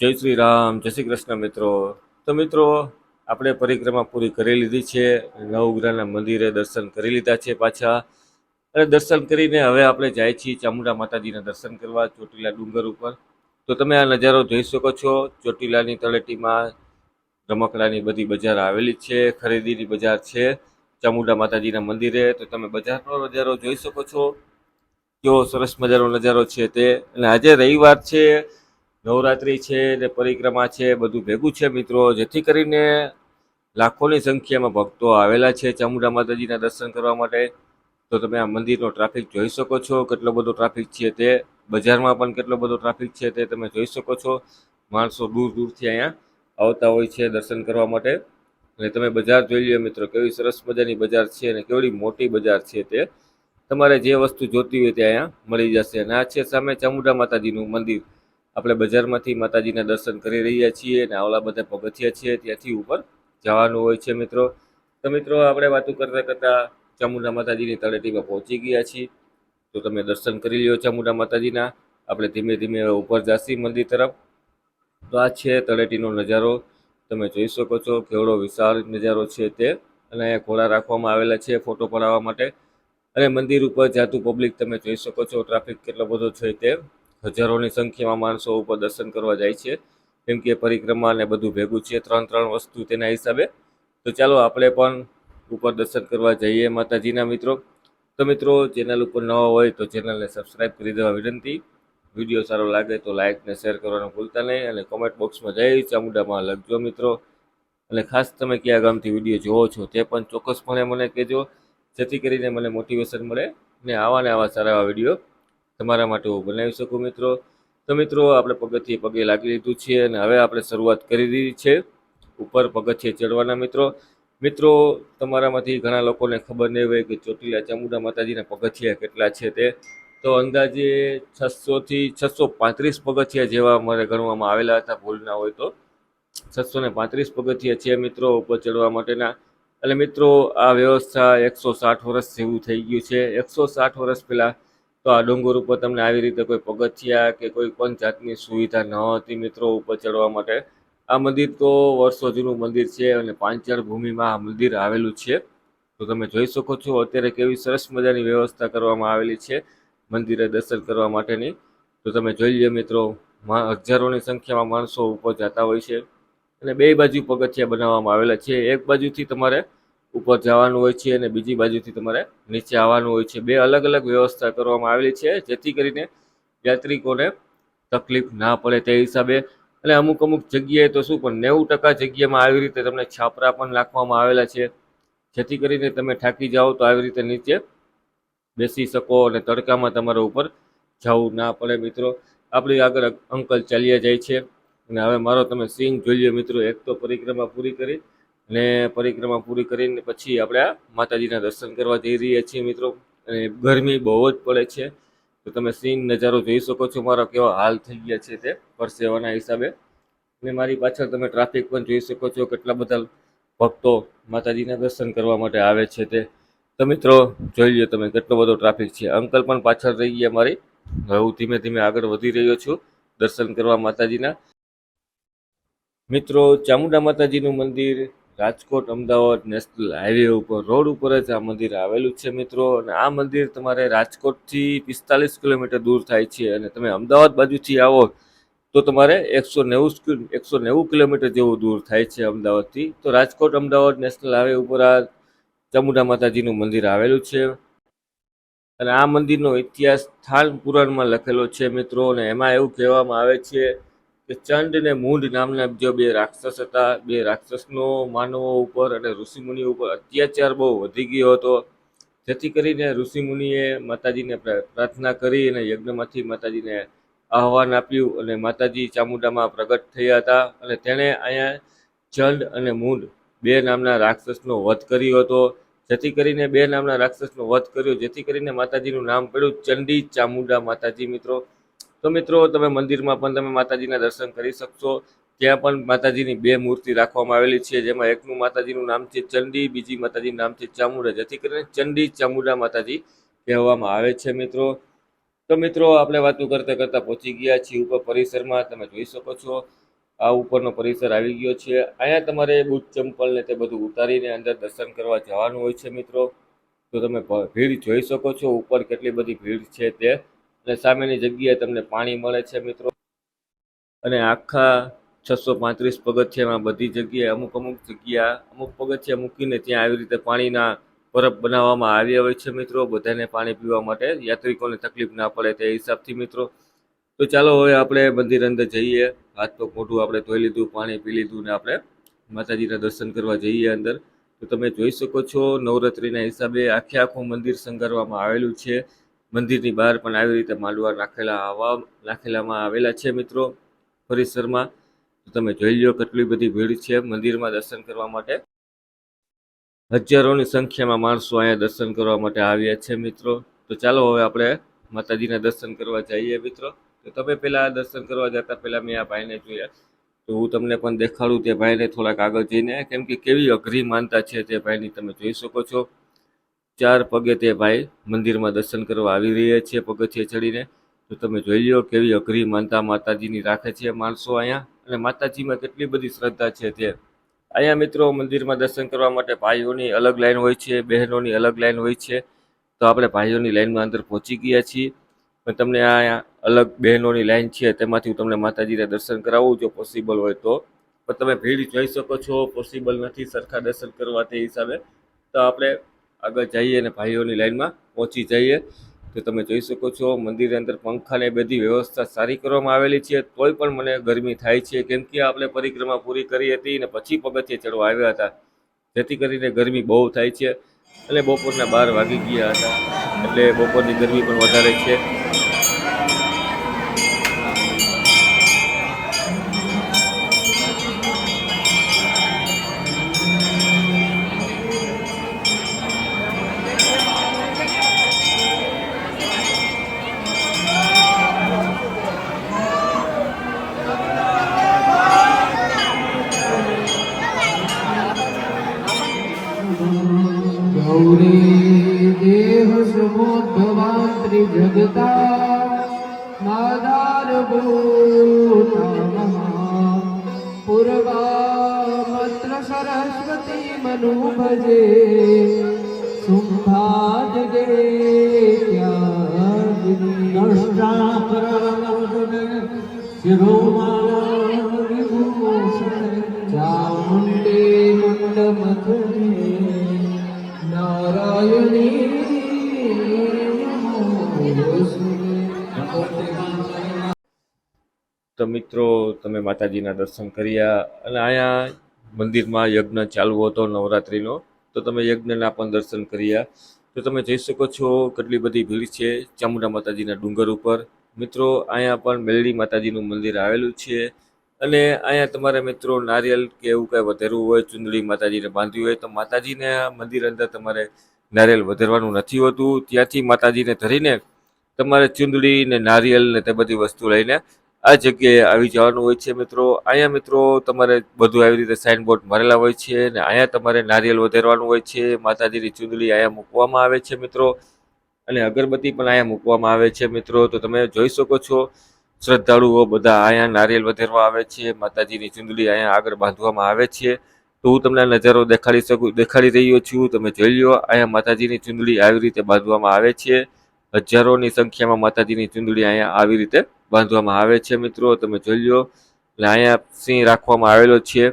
જય શ્રી રામ, જય શ્રી કૃષ્ણ મિત્રો. તો મિત્રો, આપણે પરિક્રમા પૂરી કરી લીધી છે. નવગ્રહના મંદિરે દર્શન કરી લીધા છે પાછા. અને દર્શન કરીને હવે આપણે જાય છીએ ચામુંડા માતાજીના દર્શન કરવા ચોટીલા ડુંગર ઉપર. તો તમે આ નજારો જોઈ શકો છો. ચોટીલાની તળેટીમાં રમકડાની બધી બજાર આવેલી છે, ખરીદીની બજાર છે, ચામુંડા માતાજીના મંદિરે. તો તમે બજારનો નજારો જોઈ શકો છો. કેવો સરસ મજાનો નજારો છે તે. અને આજે રવિવાર છે. નવરાત્રિ છે ને પરિક્રમા છે, બધું ભેગું છે મિત્રો. જેથી કરીને લાખોની સંખ્યામાં ભક્તો આવેલા છે ચામુંડા માતાજીના દર્શન કરવા માટે. તો તમે આ મંદિરનો ટ્રાફિક જોઈ શકો છો. કેટલો બધો ટ્રાફિક છે તે. બજારમાં પણ કેટલો બધો ટ્રાફિક છે તે તમે જોઈ શકો છો. માણસો દૂર દૂરથી અહીંયા આવતા હોય છે દર્શન કરવા માટે. અને તમે બજાર જોઈ લ્યો મિત્રો, કેવી સરસ મજાની બજાર છે અને કેવડી મોટી બજાર છે તે. તમારે જે વસ્તુ જોતી હોય તે અહીંયા મળી જશે. અને આ છે સામે ચામુંડા માતાજીનું મંદિર. આપણે બજારમાંથી માતાજીના દર્શન કરી રહ્યા છીએ અને આવલા બધા પગથિયા છીએ ત્યાંથી ઉપર જવાનું હોય છે મિત્રો. તો મિત્રો, આપણે વાતો કરતાં કરતાં ચામુંડા માતાજીની તળેટીમાં પહોંચી ગયા છીએ. તો તમે દર્શન કરી લ્યો ચામુંડા માતાજીના. આપણે ધીમે ધીમે ઉપર જાસી મંદિર તરફ. તો આ છે તળેટીનો નજારો. તમે જોઈ શકો છો કેવડો વિશાળ નજારો છે તે. અને અહીંયા ઘોડા રાખવામાં આવેલા છે ફોટો પડાવવા માટે. અને મંદિર ઉપર જાતું પબ્લિક તમે જોઈ શકો છો ટ્રાફિક કેટલો બધો છે તે. હજારોની સંખ્યામાં માણસો ઉપર દર્શન કરવા જાય છે. કેમ કે પરિક્રમા ને બધું ભેગું છે, ત્રણ ત્રણ વસ્તુ તેના હિસાબે. તો ચાલો આપણે પણ ઉપર દર્શન કરવા જઈએ માતાજીના મિત્રો. તો મિત્રો, ચેનલ ઉપર નવા હોય તો ચેનલને સબસ્ક્રાઈબ કરી દેવા વિનંતી. વીડિયો સારો લાગે તો લાઇક ને શેર કરવાનું ભૂલતા નહીં અને કોમેન્ટ બોક્સમાં જઈ ચામુંડામાં લખજો મિત્રો. અને ખાસ તમે કયા ગામથી વીડિયો જોવો છો તે પણ ચોક્કસપણે મને કહેજો. જેથી કરીને મને મોટિવેશન મળે ને આવા ને આવા સારા એવા વીડિયો તમારા માટે હું બનાવી શકું મિત્રો? તો મિત્રો, આપણે પગથિયે પગે લાગી લીધું છે અને હવે આપણે શરૂઆત કરી દીધી છે. ઉપર પગથિયે ચડવાના મિત્રો. મિત્રો, તમારામાંથી ઘણા લોકોને ખબર નહીં હોય કે ચોટીલા ચામુંડા માતાજીના પગથિયા કેટલા છે તે. તો અંદાજે છસોથી છસો પાંત્રીસ પગથિયા જેવા મારે ગણવામાં આવેલા હતા, ભૂલ ના હોય તો. છસો ને પાંત્રીસ પગથિયા છે મિત્રો ઉપર ચડવા માટેના. અને મિત્રો, આ વ્યવસ્થા એકસો સાઠ વર્ષ જેવું થઈ ગયું છે. એકસો સાઠ વર્ષ પહેલાં તો આ ડુંગર ઉપર તમને આવી રીતે કોઈ પગથિયા કે કોઈ પણ જાતની સુવિધા ન હતી મિત્રો ઉપર ચડવા માટે. આ મંદિર તો વર્ષો જૂનું મંદિર છે અને પાંચાળ ભૂમિમાં આ મંદિર આવેલું છે. તો તમે જોઈ શકો છો અત્યારે કેવી સરસ મજાની વ્યવસ્થા કરવામાં આવેલી છે મંદિરે દર્શન કરવા માટેની. તો તમે જોઈ લો મિત્રો હજારોની સંખ્યામાં માણસો ઉપર જતા હોય છે અને બે બાજુ પગથિયા બનાવવામાં આવેલા છે. એક બાજુથી તમારે ઉપર જવાનું હોય છે અને બીજી બાજુથી તમારે નીચે આવવાનું હોય છે. બે અલગ અલગ વ્યવસ્થા કરવામાં આવેલી છે, જેથી કરીને યાત્રિકોને તકલીફ ના પડે તે હિસાબે. અને અમુક અમુક જગ્યાએ તો શું પણ નેવું ટકા જગ્યામાં આવી રીતે તમને છાપરા પણ નાખવામાં આવેલા છે. જેથી કરીને તમે થાકી જાઓ તો આવી રીતે નીચે બેસી શકો અને તડકામાં તમારા ઉપર જવું ના પડે મિત્રો. આપણી આગળ અંકલ ચાલ્યા જાય છે. અને હવે મારો તમે સિંહ જોઈ મિત્રો. એક તો પરિક્રમા પૂરી કરી. અને પરિક્રમા પૂરી કરીને પછી આપણે આ માતાજીના દર્શન કરવા જઈ રહ્યા છીએ મિત્રો. અને ગરમી બહુ જ પડે છે. તો તમે સીન નજારો જોઈ શકો છો મારો કેવા હાલ થઈ ગયા છે તે પરસેવાના હિસાબે. અને મારી પાછળ તમે ટ્રાફિક પણ જોઈ શકો છો કેટલા બધા ભક્તો માતાજીના દર્શન કરવા માટે આવે છે તે. તો મિત્રો, જોઈ લો તમે કેટલો બધો ટ્રાફિક છે. અંકલ પણ પાછળ રહી ગયા મારી. હું ધીમે ધીમે આગળ વધી રહ્યો છું દર્શન કરવા માતાજીના. મિત્રો, ચામુંડા માતાજીનું મંદિર રાજકોટ, અમદાવાદ, નેશનલ હાઈવે ઉપર, રોડ ઉપર જ આ મંદિર આવેલું છે મિત્રો. અને આ મંદિર તમારે રાજકોટથી પિસ્તાલીસ કિલોમીટર દૂર થાય છે. અને તમે અમદાવાદ બાજુથી આવો તો તમારે એકસો નેવું એકસો નેવું કિલોમીટર જેવું દૂર થાય છે અમદાવાદથી. તો રાજકોટ, અમદાવાદ, નેશનલ હાઈવે ઉપર આ ચામુંડા માતાજીનું મંદિર આવેલું છે. અને આ મંદિરનો ઇતિહાસ સ્થાન પુરાણમાં લખેલો છે મિત્રો. અને એમાં એવું કહેવામાં આવે છે ચંડ અને મૂંડ નામના જો બે રાક્ષસ હતા, બે રાક્ષસનો માનવો ઉપર અને ઋષિમુનિ ઉપર અત્યાચાર બહુ વધી ગયો હતો. જેથી કરીને ઋષિમુનિએ માતાજીને પ્રાર્થના કરી અને યજ્ઞમાંથી માતાજીને આહવાન આપ્યું અને માતાજી ચામુંડામાં પ્રગટ થયા હતા અને તેણે અહીંયા ચંડ અને મૂંડ બે નામના રાક્ષસનો વધ કર્યો હતો. જેથી કરીને બે નામના રાક્ષસનો વધ કર્યો. જેથી કરીને માતાજીનું નામ પડ્યું ચંડી ચામુંડા માતાજી મિત્રો. તો મિત્રો, તમે મંદિરમાં પણ તમે માતાજીના દર્શન કરી શકશો. ત્યાં પણ માતાજીની બે મૂર્તિ રાખવામાં આવેલી છે, જેમાં એકનું માતાજીનું નામ છે ચંડી, બીજી માતાજીનું નામ છે ચામુંડા. જેથી કરીને ચંડી, ચામુંડા માતાજી કહેવામાં આવે છે મિત્રો. તો મિત્રો, આપણે વાતો કરતાં કરતાં પહોંચી ગયા છીએ ઉપર પરિસરમાં. તમે જોઈ શકો છો, આ ઉપરનો પરિસર આવી ગયો છે. અહીંયા તમારે બૂટ, ચંપલ ને તે બધું ઉતારીને અંદર દર્શન કરવા જવાનું હોય છે મિત્રો. તો તમે ભીડ જોઈ શકો છો, ઉપર કેટલી બધી ભીડ છે તે. અને સામેની જગ્યાએ તમને પાણી મળે છે, મિત્રો. અને આખા છસો પાંત્રીસ પગથિયામાં બધી જગ્યાએ અમુક અમુક જગ્યા, અમુક પગથિયા મૂકીને ત્યાં આવી રીતે પાણીના પરબ બનાવવામાં આવ્યા હોય છે, મિત્રો. બધાને પાણી પીવા માટે યાત્રિકોને તકલીફ ના પડે તે હિસાબથી, મિત્રો. તો ચાલો હવે આપણે મંદિર અંદર જઈએ. હાથ પગ મોઢું આપણે ધોઈ લીધું, પાણી પી લીધું ને આપણે માતાજીના દર્શન કરવા જઈએ અંદર. તો તમે જોઈ શકો છો, નવરાત્રિના હિસાબે આખે આખું મંદિર શણગારવામાં આવેલું છે. મંદિરની બહાર પણ આવી રીતે માંડવા રાખેલા આવા નાખેલામાં આવેલા છે મિત્રો પરિસરમાં. તો તમે જોઈ લો કેટલી બધી ભીડ છે મંદિરમાં દર્શન કરવા માટે. હજારોની સંખ્યામાં માણસો અહીંયા દર્શન કરવા માટે આવ્યા છે મિત્રો. તો ચાલો હવે આપણે માતાજીના દર્શન કરવા જઈએ મિત્રો. તો તમે પહેલા દર્શન કરવા જતા પહેલા મેં આ ભાઈને જોયા. તો હું તમને પણ દેખાડું તે ભાઈને થોડાક આગળ જઈને. કેમ કે કેવી અઘરી માનતા છે તે ભાઈની તમે જોઈ શકો છો. ચાર પગે તે ભાઈ મંદિરમાં દર્શન કરવા આવી રહ્યા છે પગથિયે ચડીને. તો તમે જોઈ લો કેવી અઘરી માનતા માતાજીની રાખે છે માણસો અહીંયા. અને માતાજીમાં કેટલી બધી શ્રદ્ધા છે તે. અહીંયા મિત્રો મંદિરમાં દર્શન કરવા માટે ભાઈઓની અલગ લાઈન હોય છે, બહેનોની અલગ લાઈન હોય છે. તો આપણે ભાઈઓની લાઈનમાં અંદર પહોંચી ગયા છીએ. પણ તમને આ અલગ બહેનોની લાઈન છે તેમાંથી હું તમને માતાજીના દર્શન કરાવું જો પોસિબલ હોય તો. પણ તમે ભીડ જોઈ શકો છો પોસિબલ નથી સરખા દર્શન કરવા તે હિસાબે. તો આપણે આગળ જઈએ અને ભાઈઓની લાઈનમાં પહોંચી જઈએ. તો તમે જોઈ શકો છો, મંદિરની અંદર પંખાને બધી વ્યવસ્થા સારી કરવામાં આવેલી છે. તોય પણ મને ગરમી થાય છે. કેમ કે આપણે પરિક્રમા પૂરી કરી હતી અને પછી પગથિયે ચડવા આવ્યા હતા. જેથી કરીને ગરમી બહુ થાય છે. અને બપોરના બાર વાગી ગયા હતા. એટલે બપોરની ગરમી પણ વધારે છે. ગૌરી દેહ સુબોધવાન ત્રિજગતા માદાર ભૂતા પૂર્વા મત્ર સરસ્વતી મનુ ભજે શિરોમાલા મિત્રો, તમે માતાજીના દર્શન કર્યા અને અહીંયા મંદિરમાં યજ્ઞ ચાલુ હતો નવરાત્રિનો, તો તમે યજ્ઞના પણ દર્શન કર્યા. તો તમે જોઈ શકો છો કેટલી બધી ભીડ છે ચામુંડા માતાજીના ડુંગર ઉપર. મિત્રો, અહીંયા પણ મેલડી માતાજીનું મંદિર આવેલું છે અને અહીંયા તમારે મિત્રો નારિયેલ કે એવું કાંઈ વધેરવું હોય, ચુંદડી માતાજીને બાંધવી હોય, તો માતાજીને મંદિર અંદર તમારે નારિયેલ વધારવાનું નથી હોતું. ત્યાંથી માતાજીને ધરીને તમારે ચુંદડી ને નારિયેલ ને તે બધી વસ્તુ લઈને આ જગ્યાએ આવી જવાનું હોય છે મિત્રો. અહીંયા મિત્રો તમારે બધું આવી રીતે સાઇનબોર્ડ મરેલા હોય છે અને અહીંયા તમારે નારિયેલ વધારવાનું હોય છે, માતાજીની ચુંદડી અહીંયા મૂકવામાં આવે છે મિત્રો. અને અગરબત્તી પણ અહીંયા મૂકવામાં આવે છે મિત્રો. તો તમે જોઈ શકો છો, શ્રદ્ધાળુઓ બધા અહીંયા નારિયેલ વધારવા આવે છે, માતાજીની ચુંદડી અહીંયા આગળ બાંધવામાં આવે છે. તો હું તમને નજારો દેખાડી શકું, દેખાડી રહ્યો છું. તમે જોઈ લો અહીંયા માતાજીની ચુંદડી આવી રીતે બાંધવામાં આવે છે. હજારોની સંખ્યામાં માતાજીની ચુંદડી અહીંયા આવી રીતે બાંધવામાં આવે છે મિત્રો, તમે જોઈ લો. એટલે અહીંયા સિંહ રાખવામાં આવેલો છે.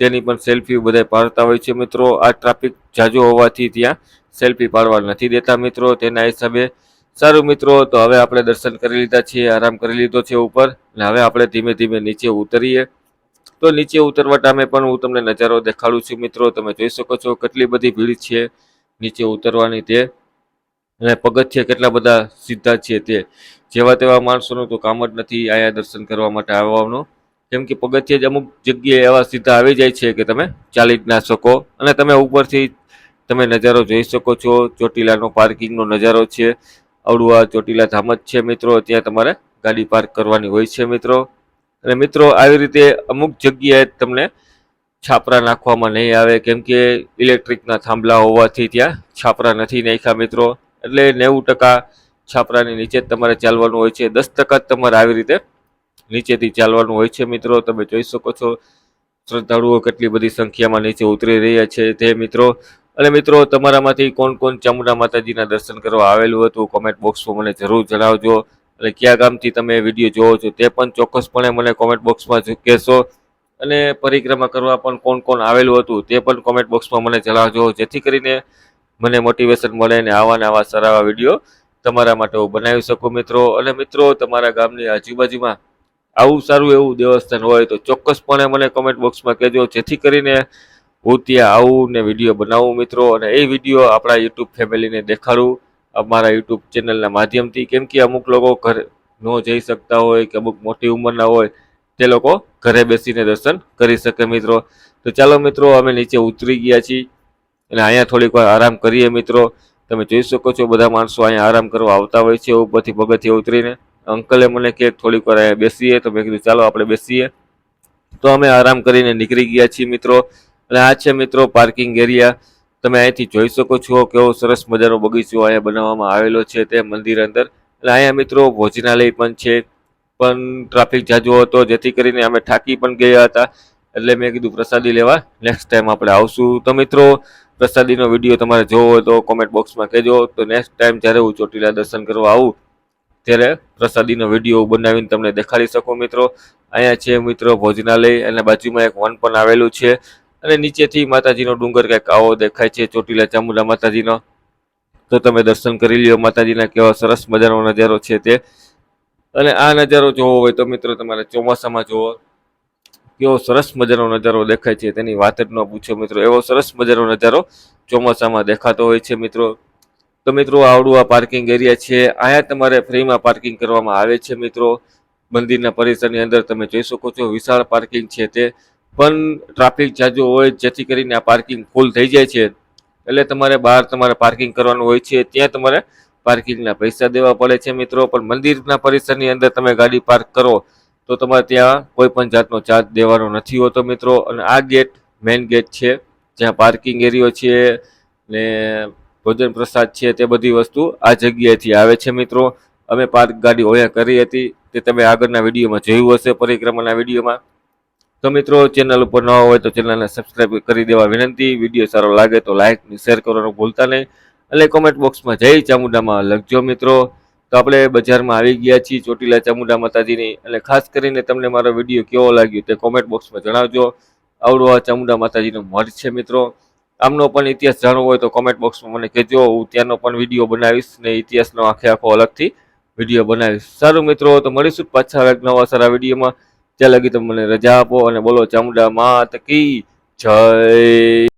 તેની પણ સેલ્ફી બધા પાડતા હોય છે મિત્રો. આ ટ્રાફિક જાજો હોવાથી ત્યાં સેલ્ફી પાડવા નથી દેતા મિત્રો. તેના હિસાબે સારું મિત્રો, તો હવે આપણે દર્શન કરી લીધા છીએ, આરામ કરી લીધો છે ઉપર. અને હવે આપણે ધીમે ધીમે નીચે ઉતરીએ. તો નીચે ઉતરવા ટામે પણ હું તમને નજારો દેખાડું છું મિત્રો. તમે જોઈ શકો છો કેટલી બધી ભીડ છે નીચે ઉતરવાની તે. અને પગથિયા કેટલા બધા સીધા છે તે જેવા તેવા માણસોનું તો કામ જ નથી આયા દર્શન કરવા માટે આવવાનું. કેમ કે પગથિયા જ અમુક જગ્યાએ એવા સીધા આવી જાય છે કે તમે ચાલી જ ના શકો. અને તમે ઉપરથી તમે નજારો જોઈ શકો છો. ચોટીલાનો પાર્કિંગનો નજારો છે. આવડું આ ચોટીલા ધામ જ છે મિત્રો. ત્યાં તમારે ગાડી પાર્ક કરવાની હોય છે મિત્રો. અને મિત્રો, આવી રીતે અમુક જગ્યાએ તમને છાપરા નાખવામાં નહીં આવે. કેમ કે ઇલેક્ટ્રિકના થાંભલા હોવાથી ત્યાં છાપરા નથી નાખ્યા મિત્રો. એટલે નેવું ટકા છાપરાની નીચે જ તમારે ચાલવાનું હોય છે. દસ ટકા જ તમારે આવી રીતે નીચેથી ચાલવાનું હોય છે મિત્રો. તમે જોઈ શકો છો શ્રદ્ધાળુઓ કેટલી બધી સંખ્યામાં નીચે ઉતરી રહ્યા છે તે મિત્રો. અને મિત્રો, તમારામાંથી કોણ કોણ ચામુંડા માતાજીના દર્શન કરવા આવેલું હતું? કોમેન્ટ બોક્સમાં મને જરૂર જણાવજો. અને કયા ગામથી તમે વીડિયો જોવો છો તે પણ ચોક્કસપણે મને કોમેન્ટ બોક્સમાં કહેશો. અને પરિક્રમા કરવા પણ કોણ કોણ આવેલું હતું તે પણ કોમેન્ટ બોક્સમાં મને જણાવજો. જેથી કરીને મને મોટિવેશન મળે અને આવા ને આવા સારા વીડિયો તમારા માટે હું બનાવી શકું મિત્રો. અને મિત્રો, તમારા ગામની આજુબાજુમાં આવું સારું એવું દેવસ્થાન હોય તો ચોક્કસપણે મને કોમેન્ટ બોક્સમાં કહેજો. જેથી કરીને હું ત્યાં આવું ને વીડિયો બનાવું મિત્રો. અને એ વીડિયો આપણા યુટ્યુબ ફેમિલીને દેખાડું. અમારા યુટ્યુબ ચેનલના માધ્યમથી. કેમ કે અમુક લોકો ઘરે ન જઈ શકતા હોય કે અમુક મોટી ઉંમરના હોય, તે લોકો ઘરે બેસીને દર્શન કરી શકે મિત્રો. તો ચાલો મિત્રો, અમે નીચે ઉતરી ગયા છીએ. અને અહીંયા થોડીક વાર આરામ કરીએ મિત્રો. તમે જોઈ શકો છો બધા માણસો અહીંયા આરામ કરવા આવતા હોય છે, ઉપરથી પગથિયે ઉતરીને. અંકલે મને કે થોડીક વાર અહીંયા બેસીએ તો મેં કીધું, ચાલો આપણે બેસીએ. તો અમે આરામ કરીને નીકળી ગયા છીએ મિત્રો. અને આ છે મિત્રો પાર્કિંગ એરિયા. તમે અહીંથી જોઈ શકો છો કેવો સરસ મજાનો બગીચો અહીંયા બનાવવામાં આવેલો છે તે મંદિર અંદર. અને અહીંયા મિત્રો ભોજનાલય પણ છે. પણ ટ્રાફિક જાજો હતો, જેથી કરીને અમે થાકી પણ ગયા હતા. એટલે મેં કીધું પ્રસાદી લેવા નેક્સ્ટ ટાઈમ આપણે આવશું. તો મિત્રો પ્રસાદીનો વીડિયો તમારે જોવો હોય તો કોમેન્ટ બોક્સમાં કહેજો. તો નેક્સ્ટ ટાઈમ જ્યારે હું ચોટીલા દર્શન કરવા આવું, ત્યારે પ્રસાદીનો વીડિયો બનાવીને તમને દેખાડી શકું મિત્રો. અહીંયા છે મિત્રો ભોજનાલય અને બાજુમાં એક વન પણ આવેલું છે. અને નીચેથી માતાજીનો ડુંગર કંઈક આવો દેખાય છે, ચોટીલા ચામુંડા માતાજીનો. તો તમે દર્શન કરી લ્યો. માતાજીના કેવા સરસ મજાનો નજારો છે તે. અને આ નજારો જોવો હોય તો મિત્રો તમારે ચોમાસામાં જોવો. કેવો સરસ મજાનો નજારો દેખાય છે તેની વાત જ ન પૂછો મિત્રો. એવો સરસ મજાનો નજારો ચોમાસામાં દેખાતો હોય છે મિત્રો. તો મિત્રો આવડું આ પાર્કિંગ એરિયા છે. અહીંયા તમારે ફ્રીમાં પાર્કિંગ કરવામાં આવે છે મિત્રો. મંદિરના પરિસરની અંદર તમે જોઈ શકો છો, વિશાળ પાર્કિંગ છે તે. પણ ટ્રાફિક જાજો હોય જેથી કરીને આ પાર્કિંગ ફૂલ થઈ જાય છે. એટલે તમારે બહાર તમારે પાર્કિંગ કરવાનું હોય છે, ત્યાં તમારે પાર્કિંગના પૈસા દેવા પડે છે મિત્રો. પણ મંદિરના પરિસરની અંદર તમે ગાડી પાર્ક કરો તો તમારે ત્યાં કોઈ પણ જાતનો ચાર્જ દેવાનો નથી હોતો મિત્રો. અને આ ગેટ મેઇન ગેટ છે, જ્યાં પાર્કિંગ એરિયો છે ને ભોજન પ્રસાદ છે તે બધી વસ્તુ આ જગ્યાએથી આવે છે મિત્રો. અમે પાર્ક ગાડી ઓયા કરી હતી, તે તમે આગળના વિડીયોમાં જોયું હશે પરિક્રમાના વિડીયોમાં. તો મિત્રો ચેનલ ઉપર ન હોય તો ચેનલને સબસ્ક્રાઈબ કરી દેવા વિનંતી. વીડિયો સારો લાગે તો લાઇક શેર કરવાનું ભૂલતા નહીં. અને કોમેન્ટ બોક્સમાં જઈ ચામુંડામાં લખજો મિત્રો. તો આપણે બજારમાં આવી ગયા છીએ ચોટીલા ચામુંડા માતાજીની. અને ખાસ કરીને તમને મારો વીડિયો કેવો લાગ્યો તે કોમેન્ટ બોક્સમાં જણાવજો. આવડો આ ચામુંડા માતાજીનો મઠ છે મિત્રો. આમનો પણ ઇતિહાસ જાણવો હોય તો કોમેન્ટ બોક્સમાં મને કહેજો. હું ત્યાંનો પણ વીડિયો બનાવીશ ને ઇતિહાસનો આખે આખો અલગથી વીડિયો બનાવીશ. સારું મિત્રો, તો મળીશું પાછા એક નવા સારા વિડીયોમાં. ત્યાં લગી તમે મને રજા આપો અને બોલો ચામુંડા માત કી જય.